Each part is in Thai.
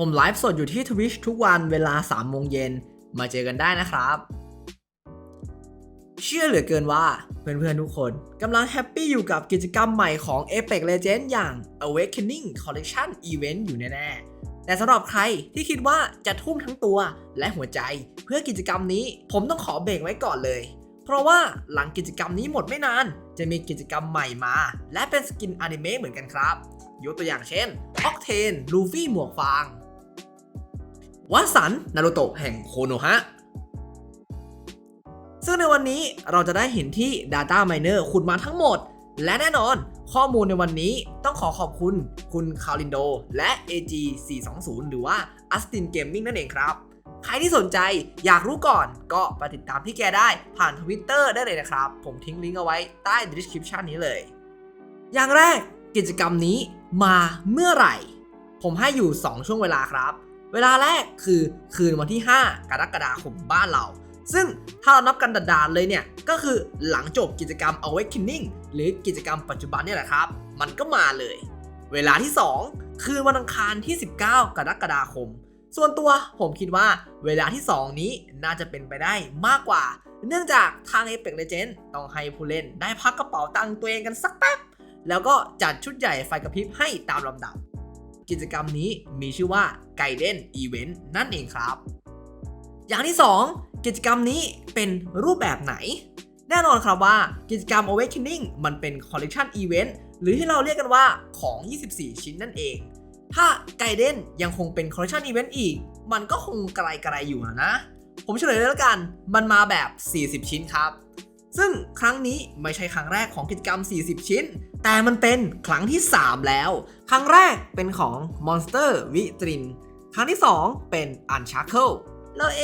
ผมไลฟ์สดอยู่ที่ Twitch ทุกวันเวลา3โมงเย็นมาเจอกันได้นะครับ เชื่อเหลือเกินว่าเพื่อนๆทุกคนกำลังแฮปปี้อยู่กับกิจกรรมใหม่ของ Apex Legends อย่าง Awakening Collection Event อยู่แน่ๆ แต่สำหรับใครที่คิดว่าจะทุ่มทั้งตัวและหัวใจเพื่อกิจกรรมนี้ผมต้องขอเบรกไว้ก่อนเลย เพราะว่าหลังกิจกรรมนี้หมดไม่นาน จะมีกิจกรรมใหม่มา และเป็นสกินอนิเมะเหมือนกันครับ ยกตัวอย่างเช่น Octane ลูฟี่หมวกฟาง วัสันนารุโตะแห่งโคโนฮะ ซึ่งในวันนี้เราจะได้เห็นที่ Data Miner ขุดมาทั้งหมด และแน่นอนข้อมูลในวันนี้ต้องขอขอบคุณคุณคารินโด และ AG 420 หรือว่า Astin Gaming นั่นเองครับ ใครที่สนใจอยากรู้ก่อนก็ไปติดตามพี่แกได้ผ่าน Twitter ได้เลยนะครับ ผมทิ้งลิงก์เอาไว้ใต้ description นี้เลย อย่างแรกกิจกรรมนี้มาเมื่อไหร่ ผมให้อยู่ 2 ช่วงเวลาครับ เวลาแรกคือคืนวันที่ 5 กรกฎาคมบ้านเรา ซึ่งถ้าเรานับกันดานๆเลยเนี่ย ก็คือหลังจบกิจกรรม Awakening หรือกิจกรรมปัจจุบันเนี่ยแหละครับ มันก็มาเลย เวลาที่ 2 คือวันอังคารที่ 19 กรกฎาคม ส่วนตัวผมคิดว่าเวลาที่ 2 นี้น่าจะเป็นไปได้มากกว่า เนื่องจากทาง Apex Legends ต้องให้ผู้เล่นได้พักกระเป๋าตังค์ตัวเองกันสักแป๊บแล้วก็จัดชุดใหญ่ไฟกระพริบให้ตามลำดับ กิจกรรมนี้มีชื่อว่า Gaiden Event นั่นเองครับ อย่างที่ 2 กิจกรรมนี้เป็นรูปแบบไหน แน่นอนครับว่ากิจกรรม Awakening มันเป็น Collection Event หรือที่เราเรียกกันว่าของ 24 ชิ้นนั่นเอง ถ้า Gaiden ยังคงเป็น Collection Event อีก มันก็คงไกลๆอยู่นะ ผมเฉลยเลยแล้วกัน มันมาแบบ 40 ชิ้นครับ ซึ่งครั้งนี้ไม่ใช่ครั้งแรกของกิจกรรม 40 ชิ้น แต่มันเป็นครั้งที่ 3 แล้ว ครั้งแรกเป็นของ Monster วิตริน ครั้งที่ 2 เป็น Unshackle แล้วเอ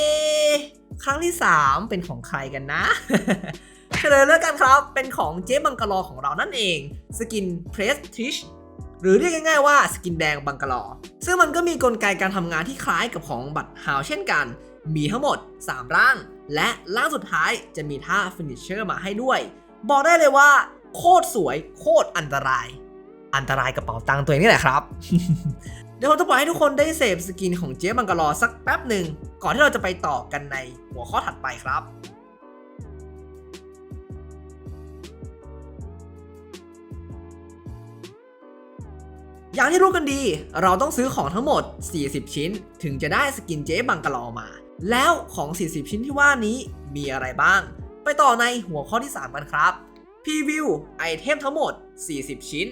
ครั้งที่ 3 เป็นของใครกันนะ เฉลยแล้วกันครับ เป็นของเจ๊บังกะลอของเรานั่นเอง สกิน Prestige หรือเรียกง่ายๆว่าสกินแดงบังกะลอ ซึ่งมันก็มีกลไกการทำงานที่คล้ายกับของบัตรฮาวเช่นกัน มีทั้งหมด 3 ร่าง และร่างสุดท้ายจะมีท่าฟินิชเชอร์มาให้ด้วย บอกได้เลยว่า โคตรสวยโคตรอันตราย อันตรายกระเป๋าตังค์ตัวเองนี่แหละครับ เดี๋ยวผมจะปล่อยให้ทุกคนได้เสพสกินของเจ๊บังกะลอสักแป๊บหนึ่ง ก่อนที่เราจะไปต่อกันในหัวข้อถัดไปครับอย่างที่รู้กันดี เราต้องซื้อของทั้งหมด 40 ชิ้น ถึงจะได้สกินเจ๊บังกะลอมา แล้วของ 40 ชิ้นที่ว่านี้มีอะไรบ้าง ไปต่อในหัวข้อที่ 3 กันครับพรีวิวไอเทมทั้งหมด 40 ชิ้น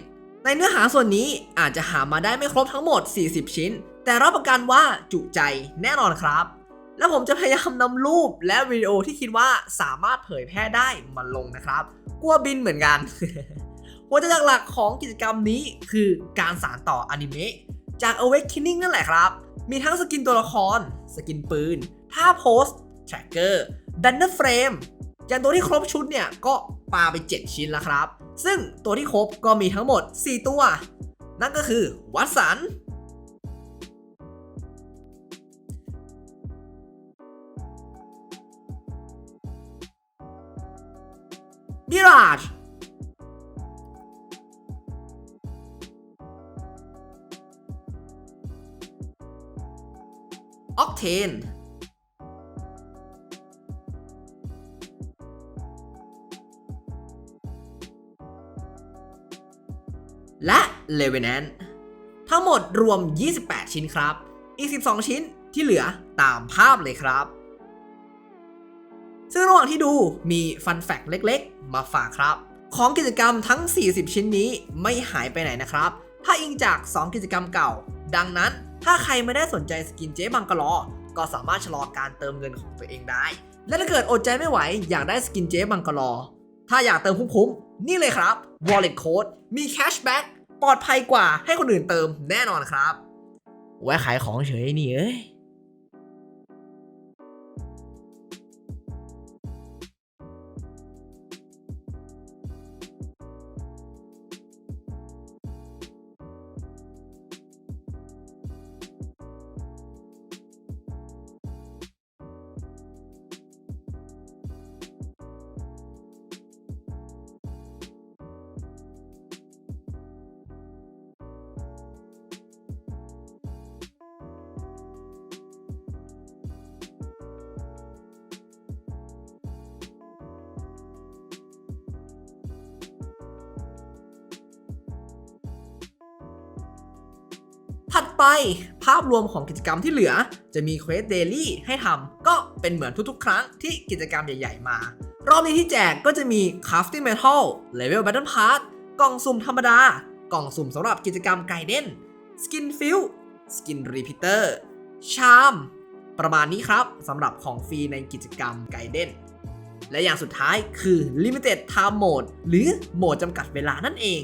ในเนื้อหาส่วนนี้อาจจะหามาได้ไม่ครบทั้งหมด 40 ชิ้น แต่รับประกันว่าจุใจแน่นอนครับ แล้วผมจะพยายามนำรูปและวิดีโอที่คิดว่าสามารถเผยแพร่ได้มาลงนะครับ กลัวบินเหมือนกัน หัวใจหลักๆของกิจกรรมนี้คือการสานต่ออนิเมะจาก Awakening นั่นแหละครับ มีทั้งสกินตัวละคร สกินปืน ท่าโพสแทร็กเกอร์แบนเนอร์เฟรมอย่างตัวที่ครบชุดเนี่ย ก็ปาไป 7 ชิ้นแล้วครับ ซึ่งตัวที่ครบก็มีทั้งหมด 4 ตัว นั่นก็คือวัตสันมิราจ เทนและเลเวนแนนทั้งหมดรวม 28 ชิ้นครับ อีก 12 ชิ้นที่เหลือตามภาพเลยครับ ซึ่งระหว่างที่ดูมีฟันแฟกเล็กๆ มาฝากครับ ของกิจกรรมทั้ง 40 ชิ้นนี้ไม่หายไปไหนนะครับ ถ้าอิงจาก 2 กิจกรรมเก่า ดังนั้น ถ้าใครไม่ได้สนใจสกินเจ๊บังกะลอ ก็สามารถชะลอการเติมเงินของตัวเองได้ และถ้าเกิดอดใจไม่ไหว อยากได้สกินเจ๊บังกะลอ ถ้าอยากเติมคุ้มๆ นี่เลยครับ Wallet Code มีแคชแบ็กปลอดภัยกว่าให้คนอื่นเติมแน่นอนครับ ไว้ขายของเฉยนี่เอ้ย ถัดไปภาพรวมของกิจกรรมที่เหลือ จะมีเควสเดลี่ให้ทำก็เป็นเหมือนทุกๆ ครั้งที่กิจกรรมใหญ่ๆมา รอบนี้ที่แจกก็จะมี Crafting Metal Level Battle Pass กล่องสุ่มธรรมดา กล่องสุ่มสำหรับกิจกรรมไกเด้น Skin Fill Skin Repeater ชามประมาณนี้ครับสำหรับของฟรีในกิจกรรมไกเด้นและอย่างสุดท้ายคือ Limited Time Mode หรือโหมดจำกัดเวลานั่นเอง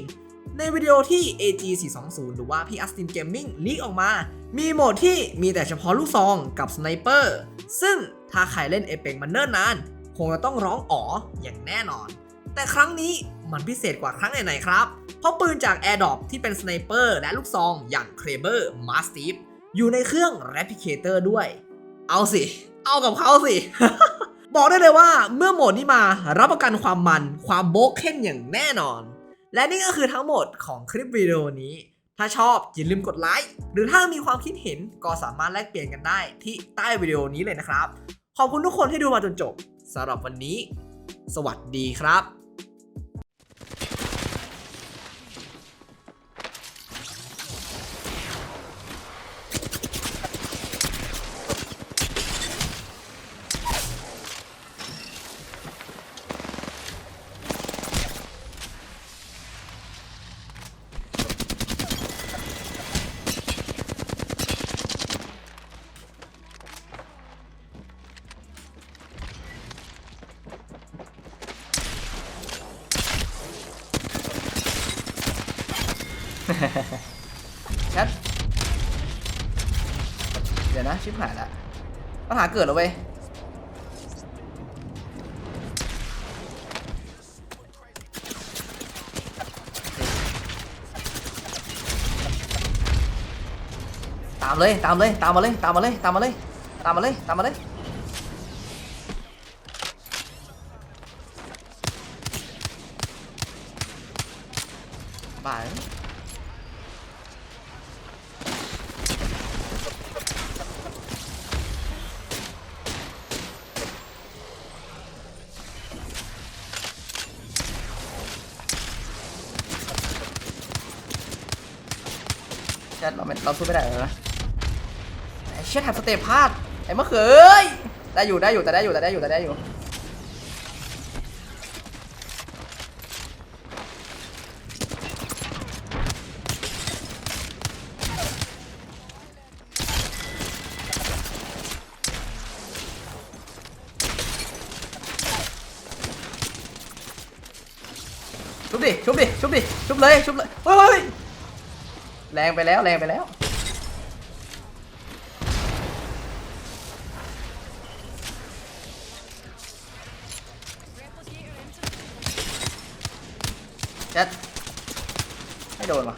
ในวิดีโอที่ AG 420หรือว่าพี่ Astin Gaming ลีกออกมา มีโหมดที่มีแต่เฉพาะลูกซองกับสไนเปอร์ ซึ่งถ้าใครเล่นเอเปกมันเนิ่นนาน คงจะต้องร้องอ๋ออย่างแน่นอน แต่ครั้งนี้มันพิเศษกว่าครั้งไหนๆครับ เพราะปืนจาก Air d r o p ที่เป็นสไนเปอร์และลูกซองอย่าง k r a b e r Mastiff อยู่ในเครื่อง Replicator ด้วย เอาสิ เอากับเขาสิ บอกได้เลยว่าเมื่อโหมดนี้มารับประกันความมันความโบกเข่นอย่างแน่นอน และนี่ก็คือทั้งหมดของคลิปวิดีโอนี้ ถ้าชอบอย่าลืมกดไลค์ หรือถ้ามีความคิดเห็นก็สามารถแลกเปลี่ยนกันได้ที่ใต้วิดีโอนี้เลยนะครับ ขอบคุณทุกคนที่ดูมาจนจบสำหรับวันนี้ สวัสดีครับ แชทเดี๋ยวนะ ชิบหายละปัญหาเกิดแล้วเว้ยตามเลยตามเลยตามมาเลยตามมาเลยตามมาเลยตามมาเลยตามมาเลยบ้า เชเราไม่เราสู้ไม่ได้แล้วนะไอ้เชี่ยแท็บสเตปพลาดไอ้มะเขือเอ้ยได้อยู่ได้อยู่แต่ได้อยู่แต่ได้อยู่แต่ได้อยู่ชุบดิชุบดิชุบดิชุบเลยชุบเลยเฮ้ยเฮ้ย แรงไปแล้วแรงไปแล้วจัดไม่โดนวะ